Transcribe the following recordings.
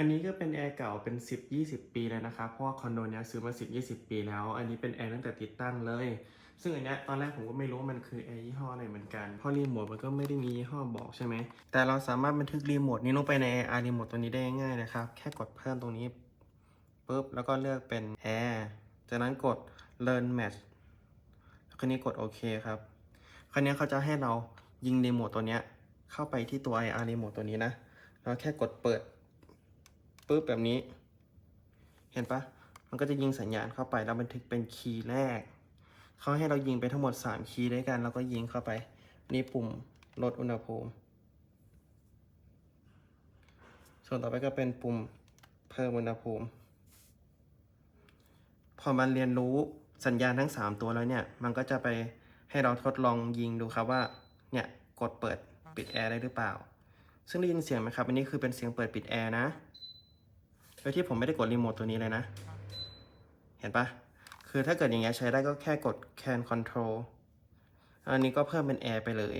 อันนี้ก็เป็นแอร์เก่าเป็น 10 20 ปีเลยนะครับ เพราะว่าคอนโดเนี้ยซื้อมา 10 20 ปีแล้ว อันนี้เป็นแอร์ตั้งแต่ติดตั้งเลย ซึ่งอันเนี้ยตอนแรกผมก็ไม่รู้ว่ามันคือแอร์ยี่ห้ออะไรเหมือนกัน เพราะรีโมทมันก็ไม่ได้มียี่ห้อบอกใช่ไหม แต่เราสามารถบันทึกรีโมทนี้ลงไปใน AR รีโมทตัวนี้ได้ง่ายนะครับ แค่กดเพิ่มตรงนี้ปุ๊บ แล้วก็เลือกเป็น Air จากนั้นกด Learn Match แล้วคราวนี้กดโอเคครับ คราวนี้เขาจะให้เรายิงรีโมทตัวเนี้ยเข้าไปที่ตัว IR รีโมทตัวนี้นะ แล้วแค่กดเปิด ปุ๊บแบบนี้ เห็นปะมันก็จะยิงสัญญาณเข้าไปแล้วบันทึกเป็นคีย์แรก เขาให้เรายิงไปทั้งหมด 3 คีย์ด้วยกันแล้วก็ยิงเข้าไป นี่ปุ่มลดอุณหภูมิ ส่วนต่อไปก็เป็นปุ่มเพิ่มอุณหภูมิ พอมันเรียนรู้สัญญาณทั้ง 3 ตัวแล้วเนี่ย มันก็จะไปให้เราทดลองยิงดูครับว่า เนี่ย กดเปิดปิดแอร์ได้หรือเปล่า ซึ่งได้ยินเสียงไหมครับ อันนี้คือเป็นเสียงเปิดปิดแอร์นะ ยที่ผมไม่ได้กดรีโมทตัวนี้เลยนะ เห็นปะคือถ้าเกิดอย่างเงี้ยใช้ได้ก็แค่กด can control อันนี้ก็เพิ่มเป็น air ไปเลย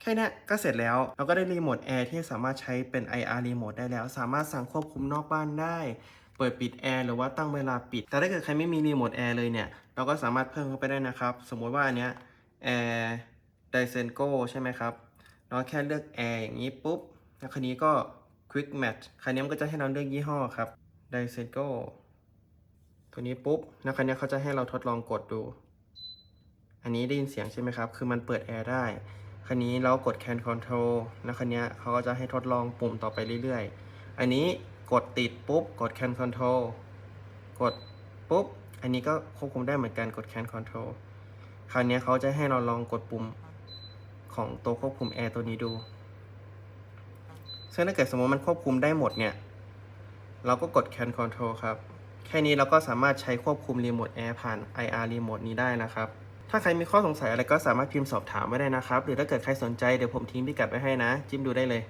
แค่นี้ก็เสร็จแล้ว เราก็ได้รีโมทแอร์ที่สามารถใช้เป็น IR รีโมทได้แล้ว สามารถสั่งควบคุมนอกบ้านได้ เปิดปิดแอร์หรือว่าตั้งเวลาปิด แต่ถ้าเกิดใครไม่มีรีโมทแอร์เลยเนี่ย เราก็สามารถเพิ่มเข้าไปได้นะครับ สมมติว่าอันเนี้ย Air d y s e n g o ใช่ไหมครับ เราแค่เลือก Air อย่างนี้ปุ๊บแล้วคันนี้ก็ Quick Match คันนี้มันก็จะให้เราเลือกยี่ห้อครับ d y s e n g o ตัวนี้ปุ๊บแล้วคันนี้เขาจะให้เราทดลองกดดู อันนี้ได้ยินเสียงใช่ไหมครับ คือมันเปิดแอร์ได้คันนี้เรากด can control แล้วคันนี้เขาก็จะให้ทดลองปุ่มต่อไปเรื่อยๆ อันนี้กดติดปุ๊บ กด can control กดปุ๊บ อันนี้ก็ควบคุมได้เหมือนกันกด can control คราวนี้เขาจะให้เราลองกดปุ่มของตัวควบคุมแอร์ตัวนี้ดู ซึ่งถ้าเกิดสมมติมันควบคุมได้หมดเนี่ย เราก็กด can control ครับ แค่นี้เราก็สามารถใช้ควบคุมรีโมทแอร์ผ่าน IR รีโมทนี้ได้นะครับ ถ้าใครมีข้อสงสัยอะไรก็สามารถพิมพ์สอบถามไว้ได้นะครับ หรือถ้าเกิดใครสนใจเดี๋ยวผมทิ้งพิกัดไว้ให้นะ จิ้มดูได้เลย